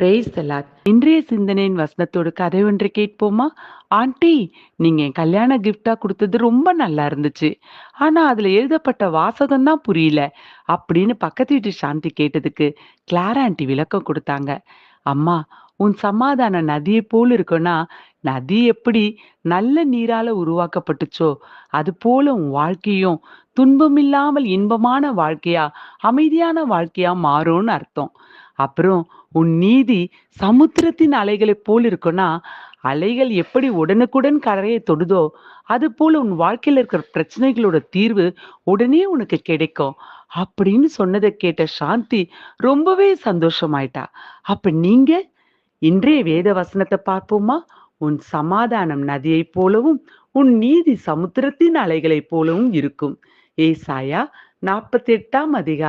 Brace Talat இன்றைய சிந்தனையின் வசனத்தோடு கதை ஒன்று கேட்போமா? ஆண்டி, நீங்க என் கல்யாண கிஃப்ட்டா குடுத்தது ரொம்ப நல்லா இருந்துச்சு. ஆனா அதுல எழுதப்பட்ட வாசகம் தான் புரியல. அப்படின்னு பக்கத்து வீட்டு சாந்தி கேட்டதுக்கு, கிளாரா ஆண்டி விளக்கம் கொடுத்தாங்க அம்மா, உன் சமாதான நதியை போல் இருக்குன்னா, நதி எப்படி நல்ல நீரால உருவாக்கப்பட்டுச்சோ, அது போல உன் வாழ்க்கையும் துன்பமில்லாமல் இன்பமான வாழ்க்கையா, அமைதியான வாழ்க்கையா மாறும்னு அர்த்தம். அப்புறம் உன் நீதி சமுத்திரத்தின் அலைகளைப் போல் இருக்குன்னா, அலைகள் எப்படி உடனுக்குடன் கரையை தொடுதோ, அது போல உன் வாழ்க்கையில் இருக்கிற பிரச்சனைகளோட தீர்வு உடனே உனக்கு கிடைக்கும். அப்படின்னு சொன்னதை கேட்ட சாந்தி ரொம்பவே சந்தோஷமாயிட்டா. அப்ப நீங்க? இன்றைய வேத வசனத்தை பார்ப்போமா? உன் சமாதானம் நதியைப் போலவும், உன் நீதி சமுத்திரத்தின் அலைகளைப் போலவும் இருக்கும். ஏசாயா 48ஆம் அதிகாரம்